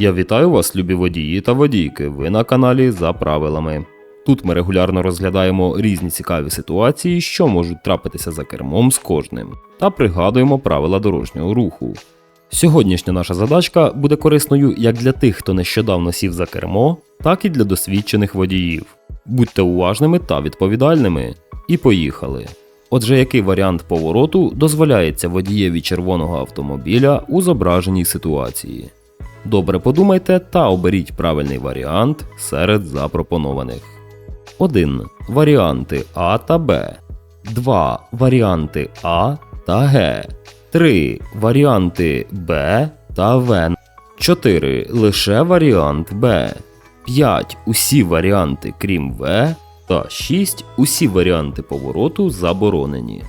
Я вітаю вас, любі водії та водійки. Ви на каналі за правилами. Тут ми регулярно розглядаємо різні цікаві ситуації, що можуть трапитися за кермом з кожним, та пригадуємо правила дорожнього руху. Сьогоднішня наша задачка буде корисною як для тих, хто нещодавно сів за кермо, так і для досвідчених водіїв. Будьте уважними та відповідальними. І поїхали. Отже, який варіант повороту дозволяється водієві червоного автомобіля у зображеній ситуації? Добре подумайте та оберіть правильний варіант серед запропонованих. 1. Варіанти А та Б. 2. Варіанти А та Г. 3. Варіанти Б та В. 4. Лише варіант Б. 5. Усі варіанти крім В. Та 6. Усі варіанти повороту заборонені.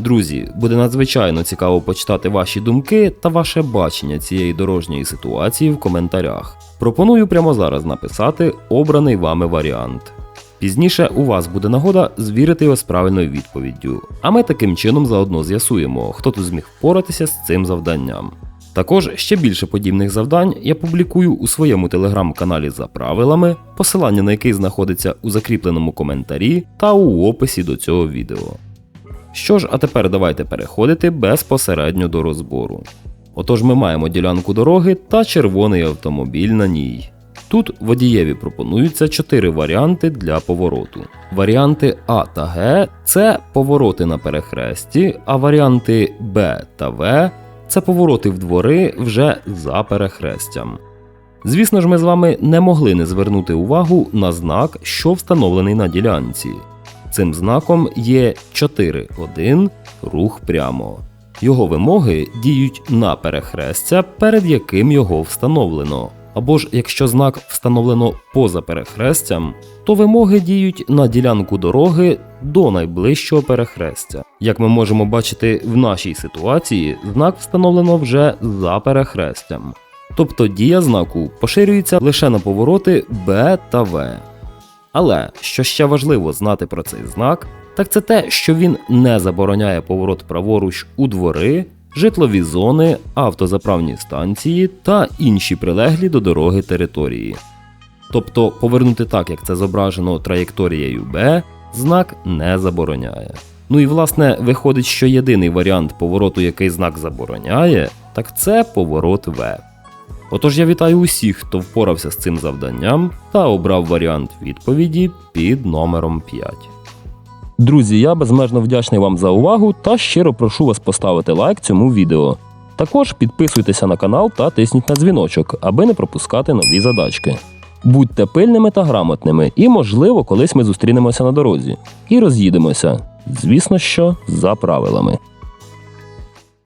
Друзі, буде надзвичайно цікаво почитати ваші думки та ваше бачення цієї дорожньої ситуації в коментарях. Пропоную прямо зараз написати обраний вами варіант. Пізніше у вас буде нагода звірити його з правильною відповіддю, а ми таким чином заодно з'ясуємо, хто тут зміг впоратися з цим завданням. Також ще більше подібних завдань я публікую у своєму телеграм-каналі за правилами, посилання на який знаходиться у закріпленому коментарі та у описі до цього відео. Що ж, а тепер давайте переходити безпосередньо до розбору. Отож, ми маємо ділянку дороги та червоний автомобіль на ній. Тут водієві пропонуються чотири варіанти для повороту. Варіанти А та Г це повороти на перехресті, а варіанти Б та В це повороти в двори вже за перехрестям. Звісно ж, ми з вами не могли не звернути увагу на знак, що встановлений на ділянці. Цим знаком є 4.1 рух прямо. Його вимоги діють на перехрестя, перед яким його встановлено. Або ж якщо знак встановлено поза перехрестям, то вимоги діють на ділянку дороги до найближчого перехрестя. Як ми можемо бачити в нашій ситуації, знак встановлено вже за перехрестям. Тобто дія знаку поширюється лише на повороти Б та В. Але що ще важливо знати про цей знак, так це те, що він не забороняє поворот праворуч у двори, житлові зони, автозаправні станції та інші прилеглі до дороги території. Тобто повернути так, як це зображено траєкторією Б, знак не забороняє. Ну і власне виходить, що єдиний варіант повороту, який знак забороняє, так це поворот В. Отож я вітаю усіх, хто впорався з цим завданням та обрав варіант відповіді під номером 5. Друзі, я безмежно вдячний вам за увагу та щиро прошу вас поставити лайк цьому відео. Також підписуйтеся на канал та тисніть на дзвіночок, аби не пропускати нові задачки. Будьте пильними та грамотними, і, можливо, колись ми зустрінемося на дорозі і роз'їдемося. Звісно, що за правилами.